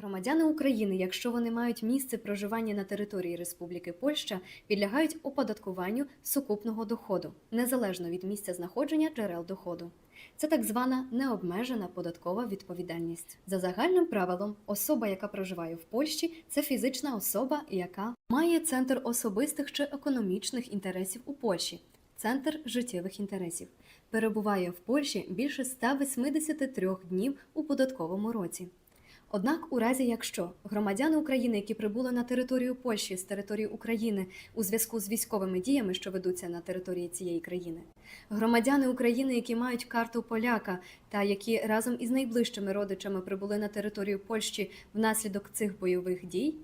Громадяни України, якщо вони мають місце проживання на території Республіки Польща, підлягають оподаткуванню сукупного доходу, незалежно від місця знаходження джерел доходу. Це так звана необмежена податкова відповідальність. За загальним правилом, особа, яка проживає в Польщі, це фізична особа, яка має центр особистих чи економічних інтересів у Польщі, центр життєвих інтересів, перебуває в Польщі більше 183 днів у податковому році. Однак, у разі якщо громадяни України, які прибули на територію Польщі з території України у зв'язку з військовими діями, що ведуться на території цієї країни, громадяни України, які мають карту поляка та які разом із найближчими родичами прибули на територію Польщі внаслідок цих бойових дій.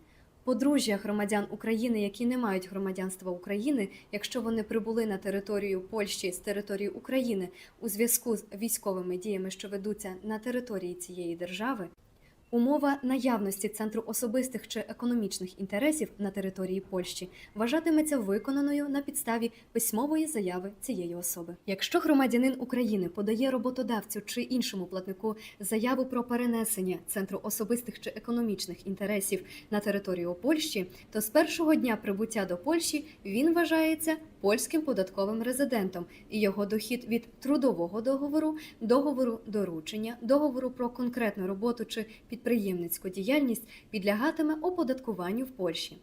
Подружжя громадян України, які не мають громадянства України, якщо вони прибули на територію Польщі з території України у зв'язку з військовими діями, що ведуться на території цієї держави, Умова наявності центру особистих чи економічних інтересів на території Польщі вважатиметься виконаною на підставі письмової заяви цієї особи. Якщо громадянин України подає роботодавцю чи іншому платнику заяву про перенесення центру особистих чи економічних інтересів на територію Польщі, то з першого дня прибуття до Польщі він вважається польським податковим резидентом, і його дохід від трудового договору, договору доручення, договору про конкретну роботу чи підприємницьку діяльність підлягатиме оподаткуванню в Польщі.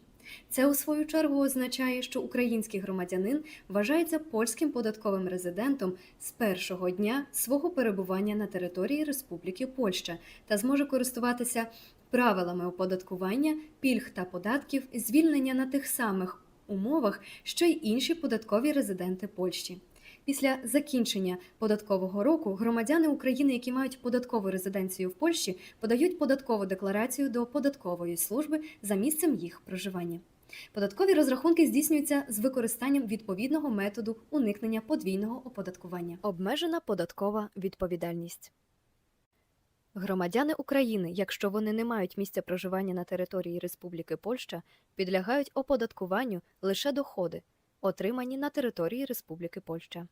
Це у свою чергу означає, що український громадянин вважається польським податковим резидентом з першого дня свого перебування на території Республіки Польща та зможе користуватися правилами оподаткування, пільг та податків, звільнення на тих самих умовах, що й інші податкові резиденти Польщі. Після закінчення податкового року громадяни України, які мають податкову резиденцію в Польщі, подають податкову декларацію до податкової служби за місцем їх проживання. Податкові розрахунки здійснюються з використанням відповідного методу уникнення подвійного оподаткування. Обмежена податкова відповідальність. Громадяни України, якщо вони не мають місця проживання на території Республіки Польща, підлягають оподаткуванню лише доходи, отримані на території Республіки Польща.